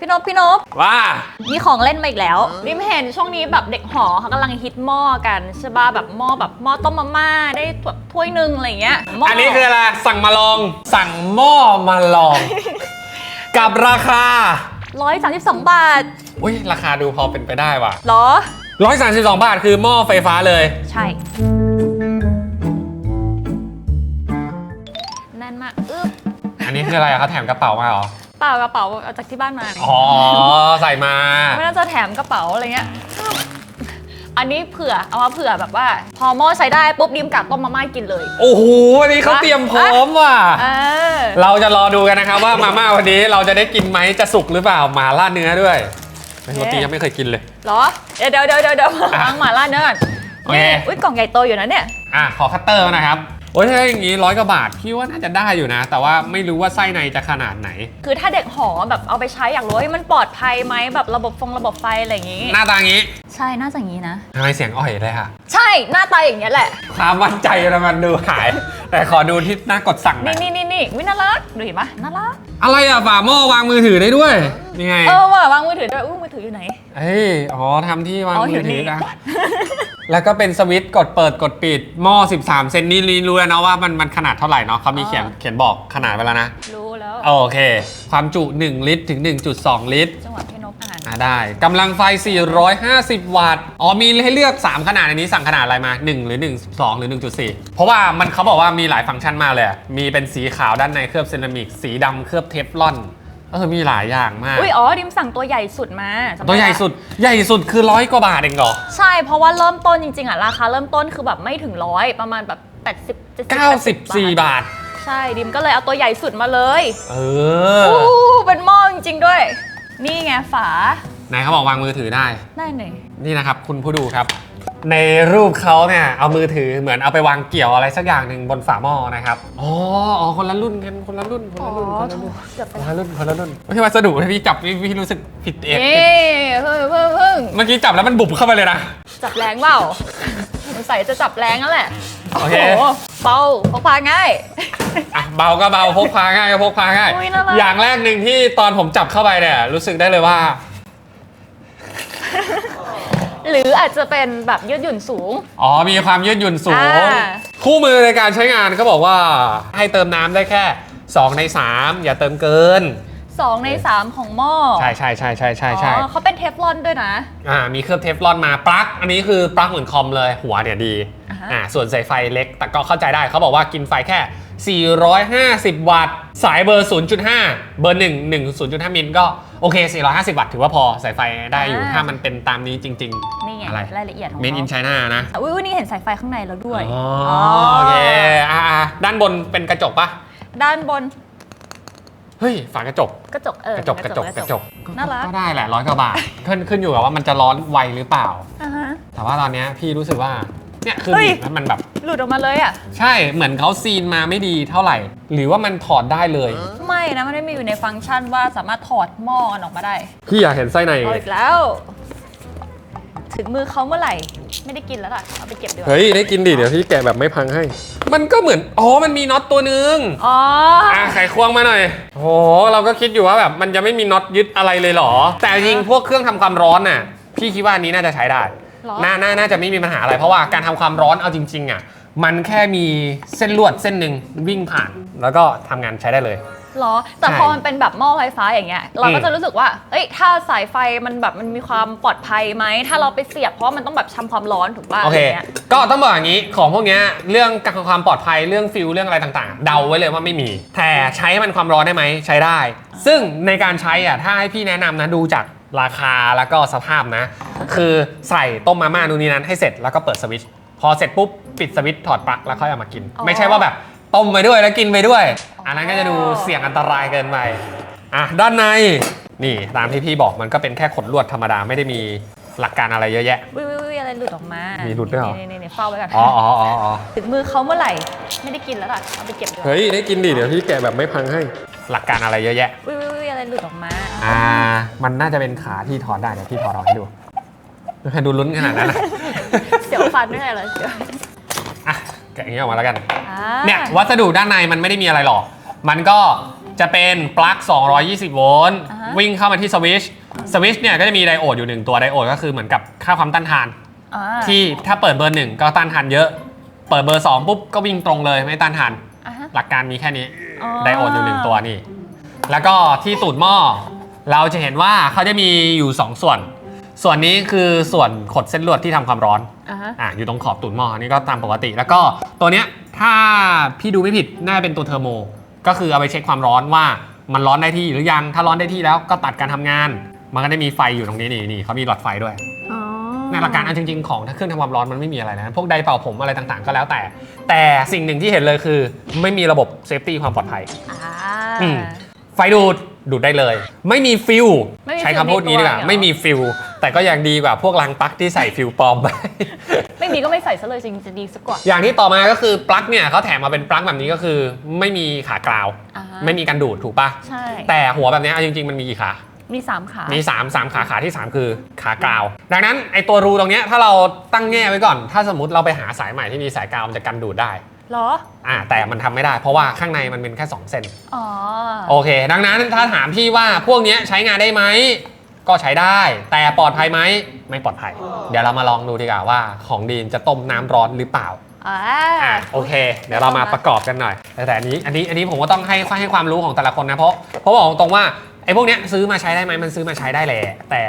พี่นพพี่นพว่า มีของเล่นมาอีกแล้วริมเห็นช่วงนี้แบบเด็กหอเขากำลังฮิตหม้อกันใช่ป่ะแบบหม้อแบบหม้อต้มมาม่าได้แบบถ้วยหนึ่งอะไรอย่างเงี้ยหม้อันนี้คืออะไร สั่งมาลอง สั่งหม้อมาลอง กับราคาร้อยสามสิบสองบาทอุ้ยราคาดูพอเป็นไปได้ว่ะเหรอ132บาทคือหม้อไฟฟ้าเลย ใช่แน่นมากอึ๊บอันนี้คืออะไรอะเขาแถมกระเป๋ามาเหรอ เปล่ากระเป๋าเอาจากที่บ้านมาอ๋อ ใส่มา ไม่น่าจะแถมกระเป๋าอะไรเงี้ย อันนี้เผื่อเอามาเผื่อแบบว่า พอหม้อใช้ได้ปุ๊บดิมกัดต้มมาม่ากินเลย โอ้โหอันนี้เขาเตรียมพร้อมว่ะ เออ เราจะรอดูกันนะครับว่ามาม่าวันนี้เราจะได้กินไหมจะสุกหรือเปล่าหมาล่าเนื้อด้วยเป็นโรตียังไม่เคยกินเลย เหรอเดี๋ยวเดี๋ยวเดี๋ยวเดี๋ยวเดี๋ยวล้างหมาล่าเนื้อก่อนโอเค นี่อุ้ยกล่องใหญ่โตอยู่นะเนี่ย อะขอคัตเตอร์มานะครับ โอ้ยถ้าอย่างนี้ร้อยกว่าบาทพี่ว่าน่าจะได้อยู่นะ แต่ว่าไม่รู้ว่าไส้ในจะขนาดไหน คือถ้าเด็กหอแบบเอาไปใช้อยากรู้ว่ามันปลอดภัยไหมแบบระบบฟงระบบไฟอะไรอย่างงี้ หน้าตาอย่างนี้ใช่น่าจะอย่างงี้นะ ทำไมเสียงอ่อยเลยอะใช่หน้าตาอย่างเงี้ยแหละ ความมั่นใจเรามันดูหาย แต่ขอดูที่หน้ากดสั่งหน่นี่อยนี่นี่นี่วิน่ารักดูเห็นปะน่ารักอะไรอะฝาหม้อวางมือถือได้ด้วยนี่ไงเออว่ะวางมือถือด้วยอู้มือถืออยู่ไหนเอ้ยอ๋อทำที่วางอ๋อมือยู่อถืนี่อนะ แล้วก็เป็นสวิตช์กดเปิดกดปิดหม้อ 13 เซนนี่รู้แล้วเนาะว่ามันมันขนาดเท่าไหร่เนาะเขามีเขียนอ๋อเขียนบอกขนาดไว้แล้วนะ รู้แล้ว โอเค ความจุ 1 ลิตรถึง 1.2 ลิตรจังหวะพี่นกอ่านอ่าได้กำลังไฟ 450 วัตต์ อ๋อมีให้เลือก 3 ขนาดอันนี้สั่งขนาดอะไรมา 1 หรือ 1 2 หรือ 1.4 เพราะว่ามันเขาบอกว่ามีหลายฟังก์ชันมากเลยอะมีเป็นสีขาวด้านในเคลือบเซรามิก สีดำเคลือบเทฟลอน เออมีหลายอย่างมากอุ้ยอ๋อดิมสั่งตัวใหญ่สุดมาจำได้ตัวใหญ่สุดใหญ่สุดคือร้อยกว่าบาทเองเหรอ ใช่เพราะว่าเริ่มต้นจริงๆอะราคาเริ่มต้นคือแบบไม่ถึงร้อยประมาณแบบ 80 70 94 บาท ใช่ดิมก็เลยเอาตัวใหญ่สุดมาเลยเอออู้เป็นหม้อจริงๆด้วย นี่ไงฝาไหนเขาบอกวางมือถือได้ ได้หนึ่งนี่นะครับ คุณผู้ดูครับ ในรูปเขาเนี่ยเอามือถือเหมือนเอาไปวางเกี่ยวอะไรสักอย่างหนึ่งบนฝาหม้อนะครับอ๋ออ๋อคนละรุ่นกันคนละรุ่นคนอ๋อละรุ่นคนละรุ่นเกือบไปคนละรุ่นคนละรุ่นไม่ใช่วัสดุที่พี่จับพี่พี่รู้สึกผิดเองเอ๊เพิ่งเพิ่งเพิ่งเมื่อกี้จับแล้วมันบุบเข้าไปเลยนะจับแรงเปล่าสงสัยจะจับแรงนั่นแหละโอเคหเบาพกพาง่ายอะเบาก็เบาพกพาง่ายก็พกพาง่ายอุ๊ยน่ารักอย่างแรกหนึ่งที่ตอนผมจับเข้าไปเนี่ยรู้สึกได้เลยว่า หรืออาจจะเป็นแบบยืดหยุ่นสูง อ๋อ มีความยืดหยุ่นสูง อ่า คู่มือในการใช้งานเขาบอกว่าให้เติมน้ำได้แค่ 2 ใน 3 อย่าเติมเกิน 2 ใน 3 ของหม้อใช่ใช่ใช่ใช่ใช่ใช่อ๋อเขาเป็นเทฟลอนด้วยนะ อ่ามีเคลือบเทฟลอนมาปลั๊กอันนี้คือปลั๊กเหมือนคอมเลยหัวเนี่ยดีอ่าฮะ อ่าส่วนสายไฟเล็กแต่ก็เข้าใจได้เขาบอกว่ากินไฟแค่ 450 วัตต์ สายเบอร์ 0.5 เบอร์ 1 1 0.5 มิลก็โอเค 450 วัตต์ถือว่าพอสายไฟได้อยู่ ถ้ามันเป็นตามนี้จริงนี่ไงอะไรรายละเอียดของๆ Made in เขา China นะอุ้ยอุ๊ยนี่เห็นสายไฟข้างในแล้วด้วย อ๋อโอเคอ่าอ่าด้านบนเป็นกระจกปะด้านบน เฮ้ย ฝากระจก กระจกเออกระจกกระจกกระจกน่ารักก็ได้แหละร้อยกว่าบาทขึ้นขึ้นอยู่กับว่ามันจะร้อนไวหรือเปล่าอ่าฮะแต่ว่าตอนเนี้ยพี่รู้สึกว่า เนี่ยคือเฮ้ย บีบแล้วมันแบบ หลุดออกมาเลยอะ ใช่เหมือนเขาซีนมาไม่ดีเท่าไหร่ หรือว่ามันถอดได้เลย ไม่นะ มันไม่มีอยู่ในฟังก์ชันว่าสามารถถอดหม้อกันออกมาได้ พี่อยากเห็นไส้ใน เอาอีกแล้ว ถึงมือเขาเมื่อไหร่ ไม่ได้กินแล้วล่ะ เอาไปเก็บดีกว่า เฮ้ย ได้กินดิ เดี๋ยวพี่แกะแบบไม่พังให้ มันก็เหมือน อ๋อ มันมีน็อตตัวนึง อ๋อ อะไขควงมาหน่อย โห เราก็คิดอยู่ว่าแบบมันจะไม่มีน็อตยึดอะไรเลยเหรอ แต่จริงๆพวกเครื่องทำความร้อนน่ะ พี่คิดว่าอันนี้น่าจะใช้ได้ หรอ น่าน่าน่าจะไม่มีปัญหาอะไร เพราะว่าการทำความร้อนเอาจริง ๆอะมันแค่มีเส้นลวดเส้นหนึ่งวิ่งผ่าน แล้วก็ทำงานใช้ได้เลยเหรอ แต่ใช่พอมันเป็นแบบหม้อไฟฟ้าอย่างเงี้ย เราก็อืมจะรู้สึกว่า เอ้ย ถ้าสายไฟมันแบบมันมีความปลอดภัยไหม ถ้าเราไปเสียบเพราะมันต้องแบบทำความร้อนถูกป่ะโออะเคไรเงี้ย ก็ต้องบอกอย่างนี้ของพวกเนี้ยเรื่องการความปลอดภัยเรื่องฟิลเรื่องอะไรต่างๆ เดาไว้เลยว่าไม่มี แต่ใช้มันความร้อนได้ไหมใช้ได้ ซึ่งในการใช้อะถ้าให้พี่แนะนำนะดูจาก ราคาแล้วก็สภาพนะ คือใส่ต้มมาม่านู่นนี่นั้นให้เสร็จแล้วก็เปิดสวิตช์พอเสร็จปุ๊บปิดสวิตช์ถอดปลั๊กแล้วค่อยเอามากิน อ๋อ ไม่ใช่ว่าแบบต้มไปด้วยแล้วกินไปด้วย อันนั้นก็จะดูเสี่ยงอันตรายเกินไปอะด้านในนี่ตามที่พี่บอกมันก็เป็นแค่ขนลวดธรรมดาไม่ได้มีหลักการอะไรเยอะแยะ วิววิววิวอะไรหลุดออกมา มีมีหลุดด้วยเหรอ นี่นี่นี่เฝ้าไว้ก่อนอ๋ออ๋ออ๋ออ๋อถึงมือเขาเมื่อไหร่ ไม่ได้กินแล้วล่ะ เอาไปเก็บดีกว่าเฮ้ยได้กินดิเดี๋ยวพี่แกะแบบไม่พังให้ หลักการอะไรเยอะแยะ วิววิววิวอะไร หลุดออกมา อ่า มันน่าจะเป็นขาที่ถอดได้เดี๋ยวพี่ถอดออกให้ดูไม่เคยดูลุ้นขนาดนั้นนะเสียวฟันด้วยเหรอเสียวอะแกะอย่างนี้ออกมาแล้วกัน อ่าเนี่ยวัสดุด้านในมันไม่ได้มีอะไรหรอก มันก็จะเป็นปลั๊ก 220 โวลต์อ่าฮะวิ่งเข้ามาที่สวิตช์สวิตช์เนี่ยก็จะมีไดโอดอยู่หนึ่งตัวไดโอดก็คือเหมือนกับค่าความต้านทาน อ่าที่ถ้าเปิดเบอร์หนึ่งก็ต้านทานเยอะ เปิดเบอร์2ปุ๊บก็วิ่งตรงเลยไม่ต้านทาน อ่าฮะหลักการมีแค่นี้อ๋อไดโอดอยู่หนึ่งตัวนี่ แล้วก็ที่ตูดหม้อเราจะเห็นว่าเขาจะมีอยู่ 2 ส่วน ส่วนนี้คือส่วนขดเส้นลวดที่ทำความร้อนอ่าฮะ อะอยู่ตรงขอบตูดหม้ออันนี่ก็ตามปกติ แล้วก็ตัวเนี้ยถ้าพี่ดูไม่ผิดน่าจะเป็นตัวเทอร์โม ก็คือเอาไปเช็คความร้อนว่ามันร้อนได้ที่หรือยังถ้าร้อนได้ที่แล้วก็ตัดการทำงาน มันก็ได้มีไฟอยู่ตรงนี้นี่นี่เขามีหลอดไฟด้วย อ๋อในหลักการเอาจริง ๆ ของถ้าเครื่องทำความร้อนมันไม่มีอะไรนะ พวกไดร์เป่าผมอะไรต่างๆ ก็แล้วแต่ แต่สิ่งหนึ่งที่เห็นเลยคือ ไม่มีระบบเซฟตี้ความปลอดภัย อ่าอืม ไฟดูดดูดได้เลย ไม่มีฟิลไม่มีฟิลใช้คำพูดนี้ดีกว่าในตัวเหรอ ไม่มีฟิลแต่ก็ยังดีกว่าพวกรังปลั๊กที่ใส่ฟิลปลอมไป ไม่มีก็ไม่ใส่ซะเลยจริงจะดีสักกว่า อย่างที่ต่อมาก็คือปลั๊กเนี่ยเขาแถมมาเป็นปลั๊กแบบนี้ก็คือ ไม่มีขากราว อ่าไม่มีการดูดถูกปะใช่ แต่หัวแบบเนี้ยเอาจริง ๆ มันมีกี่ขา มีสามขา มี3 3ขาขาที่ 3 คือขากราว ดังนั้นไอตัวรูตรงเนี้ยถ้าเราตั้งแง่ไว้ก่อน ถ้าสมมติเราไปหาสายใหม่ที่มีสายกราวมันจะกันดูดได้เหรอ อ่าแต่มันทำไม่ได้ เพราะว่าข้างในมันเป็นแค่ 2เส้นอ๋อ โอเค ดังนั้นถ้าถามพี่ว่าพวกเนี้ยใช้งานได้ไหม ก็ใช้ได้ แต่ปลอดภัยไหม ไม่ปลอดภัย เดี๋ยวเรามาลองดูดีกว่าว่าของดีนจะต้มน้ำร้อนหรือเปล่า อ่า อะโอเค เดี๋ยวเรามาประกอบกันหน่อย แต่แต่อันนี้อันนี้อันนี้ผมก็ต้องให้ให้ความรู้ของแต่ละคนนะเพราะเพราะบอกตรงว่าไอ้พวกเนี้ยซื้อมาใช้ได้ไหมมันซื้อมาใช้ได้แหละแต่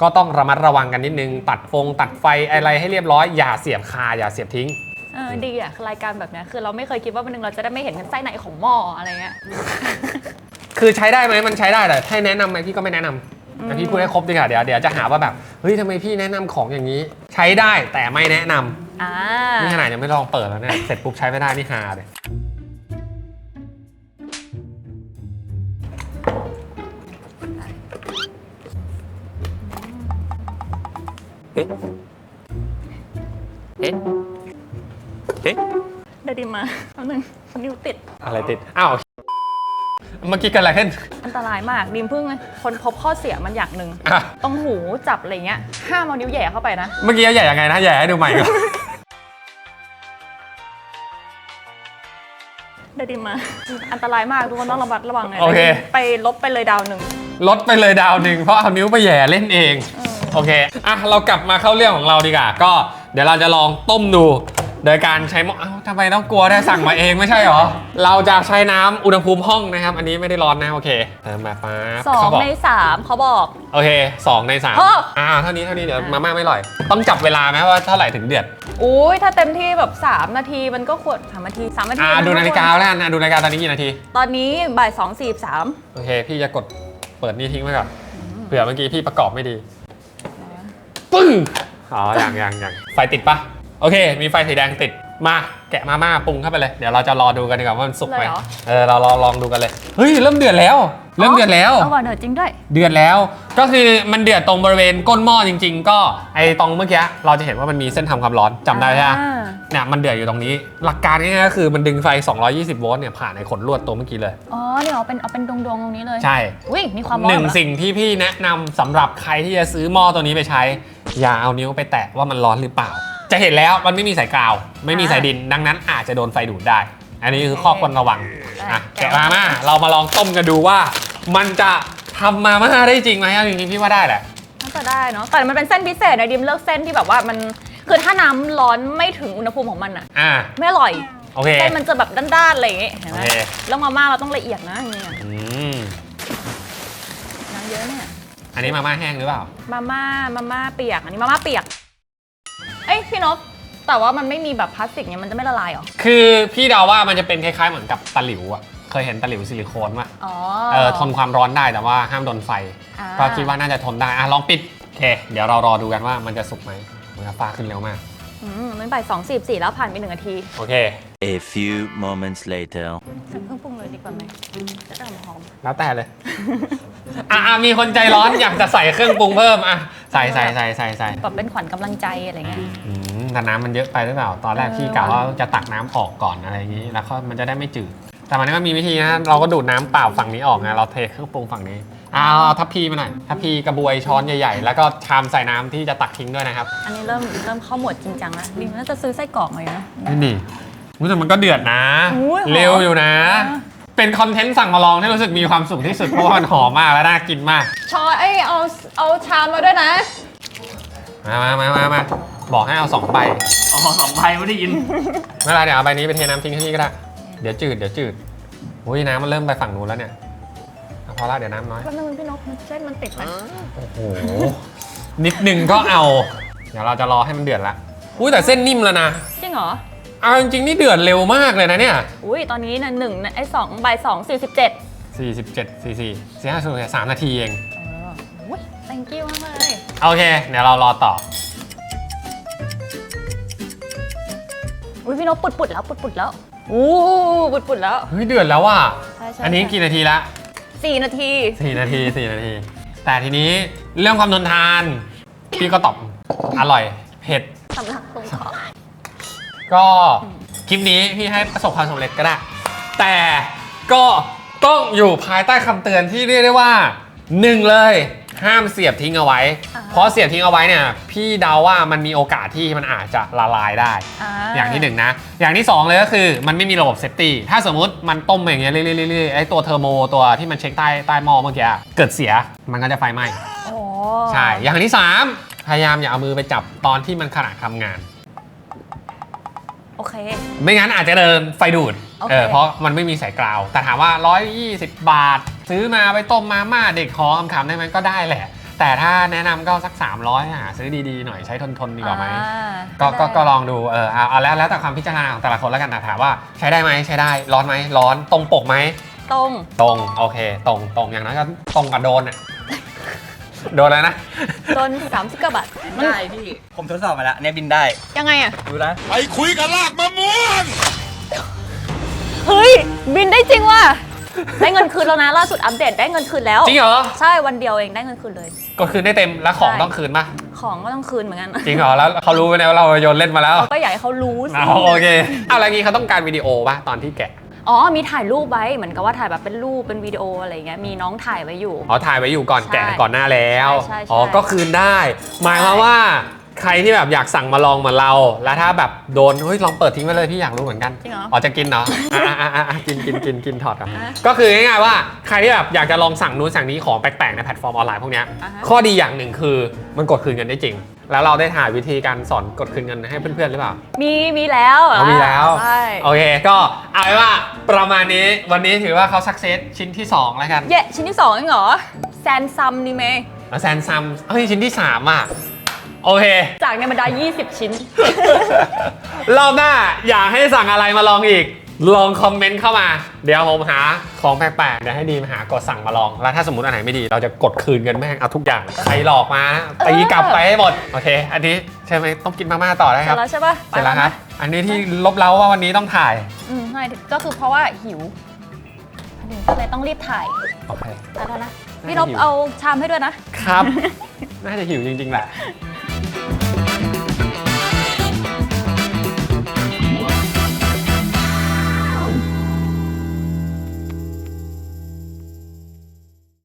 ก็ต้องระมัดระวังกันนิดนึง ตัดฟงตัดไฟอะไรให้เรียบร้อยอย่าเสียบคาอย่าเสียบทิ้ง เออดีอะรายการแบบเนี้ยคือเราไม่เคยคิดว่าวันหนึงเราจะได้ไม่เห็นกันไส้ในของหม้ออะไรเงี้ย คือใช้ได้ไหมมันใช้ได้แต่ให้แนะนำไหมพี่ก็ไม่แนะนำแต่พี่พูดให้ครบดีกว่าเดี๋ยวเดี๋ยวจะหาว่าแบบเฮ้ยทำไมพี่แนะนำของอย่างนี้ ใช้ได้แต่ไม่แนะนำอ่า นี่ขนาดยังไม่ลองเปิดแล้วเนี่ยเสร็จปุ๊บใช้ไม่ได้นี่ฮาเลยเอ๊ะ เอ๊ะเอ๊ะได้ดีมาแป๊บนึงนิ้วติด อะไรติด อ้าว เมื่อกี้เกันอะไรขึ้น อันตรายมากดิมเพิ่งคนพบข้อเสียมันอย่างหนึ่งอะ ตรงหูจับอะไรเงี้ยห้ามเอานิ้วแหย่เข้าไปนะ เมื่อกี้ใหญ่ยังไงนะ ใหญ่ให้ดูใหม่ก่อน ได้ดีมาอันตรายมากทุกคนต้องระมัดระวังเลยโอเค ไปลบไปเลยดาวหนึ่ง ลดไปเลยดาวหนึ่งเพราะเอานิ้วไปแหย่เล่นเองเออโอเค อะ เรากลับมาเข้าเรื่องของเราดีกว่า ก็เดี๋ยวเราจะลองต้มดู โดยการใช้หม้อเอ้าทำไมต้องกลัวได้สั่งมาเองไม่ใช่หรอ เราจะใช้น้ำอุณหภูมิห้องนะครับ อันนี้ไม่ได้ร้อนนะโอเคเติมมาป๊าบสองเขาบอกในสามเขาบอก โอเคสองในสามเอออ่าเท่านี้เท่านี้เดี๋ยวมาม่าไม่อร่อย ต้องจับเวลาไหมว่าเท่าไหร่ถึงเดือดอุ้ยถ้าเต็มที่แบบ3นาทีมันก็ควรสามนาทีสามนาทีอ่าะดูนาฬิกาทุแล้วกันนะดูนาฬิกาตอนนี้กี่นาที ตอนนี้บ่ายสองสี่สามโอเค พี่จะกดเปิดนี่ทิ้งไว้ก่อนเผื่อเมื่อกี้พี่ประกอบไม่ดี ปึ้งอ๋ออย่างอย่างอย่างไฟติดปะ โอเค มีไฟสีแดงติด มาแกะมาม่าปรุงเข้าไปเลย เดี๋ยวเราจะรอดูกันดีกว่าว่ามันสุกไหมเลยเหรอ เออเรารอลองดูกันเลย เฮ้ย เริ่มเดือดแล้ว เริ่มเดือดแล้ว เอาว่ะเดือดจริงด้วย เดือดแล้ว ก็คือมันเดือดตรงบริเวณก้นหม้อจริง ๆ ก็ไอตรงเมื่อกี้เราจะเห็นว่ามันมีเส้นทำความร้อนจำได้ใช่ไหมอ่า เนี่ยมันเดือดอยู่ตรงนี้ หลักการง่ายๆก็คือมันดึงไฟ 220 โวลต์เนี่ยผ่านไอขนลวดตัวเมื่อกี้เลย อ๋อเนี่ยเอาเป็นเอาเป็นดวงๆตรงนี้เลยใช่ อุ้ยมีความร้อนหนึ่งเหรอสิ่งที่พี่แนะนำสำหรับใครที่จะซื้อหม้อตัวนี้ไปใช้ อย่าเอานิ้วไปแตะว่ามันร้อนหรือเปล่า จะเห็นแล้วมันไม่มีสายกาว ไม่มีสายดิน ดังนั้นอาจจะโดนไฟดูดได้ อันนี้คือข้อควรระวังอะแกะมาม่าเรามาลองต้มกันดูว่า มันจะทำมาม่าได้จริงไหมเอาจริงๆพี่ว่าได้แหละ น่าจะได้เนาะแต่มันเป็นเส้นพิเศษนะดิมเลือกเส้นที่แบบว่ามันคือถ้าน้ำร้อนไม่ถึงอุณหภูมิของมันอะอ่าไม่อร่อยโอเค เส้นมันจะแบบด้านๆอะไรอย่างเงี้ยเห็นไหมโอเค แล้วมาม่าเราต้องละเอียดนะอย่างเงี้ยอืมน้ำเยอะเนี่ยอันนี้มาม่าแห้งหรือเปล่า มาม่ามาม่าเปียกอันนี้มาม่าเปียกเอ้ยพี่นพแต่ว่ามันไม่มีแบบพลาสติกเนี่ยมันจะไม่ละลายเหรอ คือพี่เดาว่ามันจะเป็นคล้ายๆเหมือนกับตะหลิวอะเคยเห็นตะหลิวซิลิโคนป่ะอ๋อ เออทนความร้อนได้แต่ว่าห้ามโดนไฟอ่า ก็คิดว่าน่าจะทนได้อะลองปิดโอเค เดี๋ยวเรารอดูกันว่ามันจะสุกไหมมันจะฟ้าขึ้นเร็วมากอืมมันบ่ายสองสี่สี่แล้วผ่านไปหนึ่งนาทีโอเค A few moments later. ใส่เครื่องปรุงเลย ดีกว่าไหมจะได้หอมแล้วแต่เลย อะอะมีคนใจร้อนอยากจะใส่เครื่องปรุงเพิ่มอะใส่ใส่ใส่ใส่ใส่แบบเป็นขวัญกำลังใจอะไรเงี้ย อืมแต่น้ำมันเยอะไปหรือเปล่า ตอนแรกเออพี่กะว่าจะตักน้ำออกก่อนอะไรอย่างนี้ แล้วก็มันจะได้ไม่จืด แต่มันก็มีวิธีนะ เราก็ดูดน้ำเปล่าฝั่งนี้ออกไงเราเทเครื่องปรุงฝั่งนี้เอาเอาทัพพีมาหน่อยทัพพีกระบวยช้อนใหญ่ๆ แล้วก็ชามใส่น้ำที่จะตักทิ้งด้วยนะครับ อันนี้เริ่มเริ่มเข้าหมวดจริงจังแล้วดิมน่าจะซื้อไส้กรอกมาอยู่นะ นี่นี่อุ๊ยแต่มันก็เดือดนะ อุ๊ยหอมเร็วอยู่นะ อ่า เเป็นคอนเทนต์สั่งมาลองที่รู้สึกมีความสุขที่สุด เพราะว่ามันหอมมากและน่ากินมาก ช้อนเอ้ยเอาเอาชามมาด้วยนะ มามามามามาบอกให้เอาสองใบอ๋อสองใบไม่ได้ยิน ไม่เป็นไรเดี๋ยวเอาใบนี้ไปเทน้ำทิ้งให้พี่ก็ได้ เดี๋ยวจืดเดี๋ยวจืดอุ้ยน้ำมันเริ่มไปฝั่งนู้นแล้วเนี่ยเอาพอละเดี๋ยวน้ำน้อย แป๊บนึงพี่นกเส้นมันติดไหมโอ้โห นิดหนึ่งก็เอา เดี๋ยวเราจะรอให้มันเดือดละ อุ้ยแต่เส้นนิ่มแล้วนะ จริงเหรอ เอาจริงๆนี่เดือดเร็วมากเลยนะเนี่ย อุ้ยตอนนี้นะหนึ่งนะไอ้สองใบสองสี่สิบเจ็ด47 44 45สุดสามนาทีเอง เอออุ้ย thank you มากเลย โอเค เดี๋ยวเรารอต่อ อุ้ยพี่นกปุดปุดๆแล้วปุดปุดๆแล้วอู้ปุดปุดๆแล้ว เฮ้ย เดือดแล้วว่ะ ใช่ใช่อันนี้ใช่ กี่นาทีละ สี่นาที4นาที4นาที แต่ทีนี้เรื่องความทนทาน พี่ก็ตอบ อร่อย เผ็ด สำลักตรงคอ ก็คลิปนี้พี่ให้ประสบความสำเร็จก็ได้ แต่ก็ต้องอยู่ภายใต้คำเตือนที่เรียกได้ว่าหนึ่งเลยห้ามเสียบทิ้งเอาไว้เพราะเสียบทิ้งเอาไว้เนี่ยพี่เดาว่ามันมีโอกาสที่มันอาจจะละลายได้ อย่างที่หนึ่งนะ อย่างที่สองเลยก็คือมันไม่มีระบบเซฟตี้ ถ้าสมมุติมันต้มอย่างเงี้ยเรื่อยๆๆๆไอ้ตัวเทอร์โมตัวที่มันเช็คใต้ใต้หม้อเมื่อกี้อะเกิดเสียมันก็จะไฟไหม้ โอ้ใช่ อย่างที่สามพยายามอย่าเอามือไปจับตอนที่มันขณะทำงาน โอเค ไม่งั้นอาจจะเดินไฟดูด โอเค เออ เพราะมันไม่มีสายกราว แต่ถามว่า 120 บาท ซื้อมาไปต้มมาม่าเด็กขอคำถามได้ไหมก็ได้แหละ แต่ถ้าแนะนำก็สัก 300 หาซื้อดีๆ หน่อยใช้ทนๆดีกว่าไหม อ่าก็ก็ได้ก็ลองดู เออเอาเอาแล้วแล้วแต่ความพิจารณาของแต่ละคนแล้วกันนะถามว่าใช้ได้ไหมใช้ได้ ร้อนไหมร้อน ตรงปกไหม ตรง ตรง โอเค ตรงตรงอย่างนั้นก็ตรงกับโดนอะ โดนแล้วนะ โดนสามสิบกว่าบาทมันได้พี่ ผมทดสอบมาแล้วเนี่ยบินได้ ยังไงอะดูนะ ไปคุยกับลากมะม่วง เฮ้ย บินได้จริงว่ะ ได้เงินคืนแล้วนะล่าสุดอัปเดตได้เงินคืนแล้ว จริงเหรอ ใช่วันเดียวเองได้เงินคืนเลยกดคืนได้เต็มแล้วของใช่ต้องคืนป่ะของก็ต้องคืนเหมือนกัน จริงเหรอแล้วเขารู้ไหมเนี่ยว่าเราโยนเล่นมาแล้วเราก็อยากให้เขารู้สิเอาโอเคเอาอะไรงี้เขาต้องการวิดีโอป่ะตอนที่แกะ อ๋อมีถ่ายรูปไว้เหมือนกับว่าถ่ายแบบเป็นรูปเป็นวิดีโออะไรอย่างเงี้ยมีน้องถ่ายไว้อยู่ อ๋อถ่ายไว้อยู่ก่อนใช่แกะก่อนหน้าแล้ว ใช่ใช่ใช่อ๋อก็คืนได้ หมายความว่าใครที่แบบอยากสั่งมาลองเหมือนเรา แล้วถ้าแบบโดนเฮ้ยลองเปิดทิ้งไว้เลยพี่อยากรู้เหมือนกันจริงเหรออ๋อจะกินเหรออะอะอะอะกินกินกินกินถอดก่อนอะก็คือง่ายๆว่าใครที่แบบอยากจะลองสั่งนู้นสั่งนี้ของแปลกๆในแพลตฟอร์มออนไลน์พวกเนี้ยอ่าฮะ ข้อดีอย่างหนึ่งคือมันกดคืนเงินได้จริง แล้วเราได้ถ่ายวิธีการสอนกดคืนเงินให้เพื่อนๆหรือเปล่า มีมีแล้วเรามีแล้ว ใช่โอเค ก็เอาไว้ว่าประมาณนี้วันนี้ถือว่าเขาสักเซสชิ้นที่สองแล้วกันเย่ชิ้นที่สองเองเหรอแซนซัมนี่เมย์แล้วแซนซัมเฮ้ยชิ้นที่ 3 อะ โอเค จากในบรรดา 20 ชิ้น รอบหน้าอยากให้สั่งอะไรมาลองอีก ลองคอมเมนต์เข้ามา เดี๋ยวผมหาของแปลกๆเดี๋ยวให้ดีมหากดสั่งมาลอง แล้วถ้าสมมติอันไหนไม่ดี เราจะกดคืนกันแม่งเอาทุกอย่าง ใครหลอกมาตีกลับไปให้หมด โอเค อันนี้ใช่ไหมต้องกินมาม่าต่อได้เสคร็รัจบ แล้วใช่ปะเสร็จแล้วครับ อันนี้ที่ลบเล้าว่าวันนี้ต้องถ่าย อืมใช่ก็คือเพราะว่าหิวหิวก็เลยต้องรีบถ่ายโอเค แล้วนะน่าจะพี่นบหิว เอาชามให้ด้วยนะ ครับ น่าจะหิวจริงๆแหละ